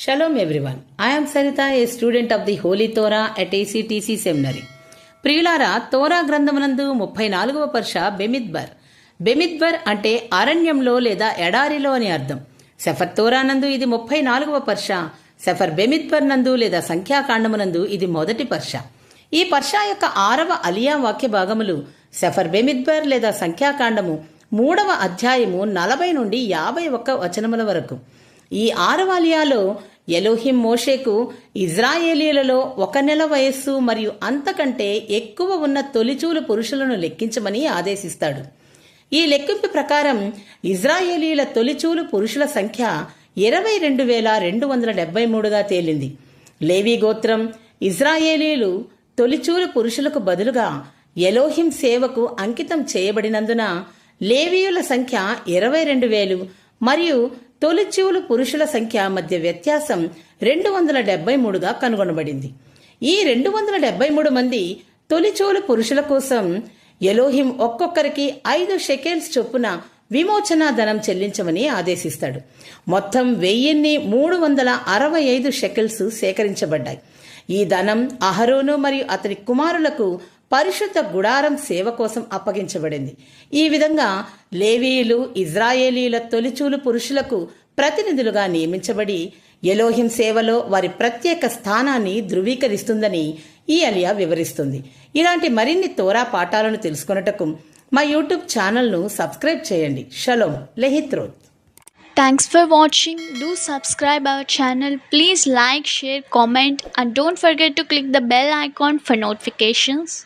Shalom everyone. I am Sarita, a student of the Holy Torah at ACTC Seminary. ప్రియులారా తోరా గ్రంథమునందు ముప్పై నాలుగవ పర్ష బెమిద్బర్. బెమిద్బర్ అంటే అరణ్యంలో లేదా ఎడారిలో అని అర్థం. సెఫర్ తోరానందు ఇది ముప్పై నాలుగవ పర్ష. సెఫర్ బెమిద్బర్ నందు లేదా సంఖ్యాకాండమునందు ఇది మొదటి పర్ష. ఈ పర్ష యొక్క ఆరవ అలియా వాక్య భాగములు సెఫర్ బెమిద్బర్ లేదా సంఖ్యాకాండము మూడవ అధ్యాయము నలభై నుండి యాభై ఒక్క వచనముల వరకు. ఈ ఆరవాలియాలో ఎలోహిం మోషేకు ఇజ్రాయేలీలలో ఒక నెల వయస్సు మరియు అంతకంటే ఎక్కువ ఉన్న తొలిచూలు పురుషులను లెక్కించమని ఆదేశిస్తాడు. ఈ లెక్కింపు ప్రకారం ఇజ్రాయేలీల తొలిచూలు పురుషుల సంఖ్య ఇరవై రెండు వేల రెండు వందల డెబ్బై మూడుగా తేలింది. లేవీ గోత్రం ఇజ్రాయేలీలు తొలిచూలు పురుషులకు బదులుగా ఎలోహిం సేవకు అంకితం చేయబడినందున లేవీయుల సంఖ్య ఇరవై రెండు వేలు మరియు తొలిచెవులు పురుషుల సంఖ్య మధ్య వ్యత్యాసం రెండు వందల డెబ్బై మూడుగా కనుగొనబడింది. ఈ రెండు వందల డెబ్బై మూడు మంది తొలిచెవులు పురుషుల కోసం ఎలోహిం ఒక్కొక్కరికి ఐదు షెకెల్స్ చొప్పున విమోచన ధనం చెల్లించమని ఆదేశిస్తాడు. మొత్తం వెయ్యిన్ని మూడు వందల అరవై ఐదు షెకెల్స్ సేకరించబడ్డాయి. ఈ ధనం అహరోను మరియు అతని కుమారులకు పరిశుద్ధ గుడారం సేవ కోసం అప్పగించబడింది. ఈ విధంగా లేవీయులు ఇజ్రాయేలీల తొలిచూలు పురుషులకు ప్రతినిధులుగా నియమించబడి ఎలోహిం సేవలో వారి ప్రత్యేక స్థానాన్ని ధృవీకరిస్తుందని ఈ అలియా వివరిస్తుంది. ఇలాంటి మరిన్ని తోరా పాఠాలను తెలుసుకొనుటకు మా యూట్యూబ్ ఛానల్ను సబ్స్క్రైబ్ చేయండి. Shalom. లెహిత్రోత్ thanks for watching do subscribe our channel please like share comment and don't forget to click the bell icon for notifications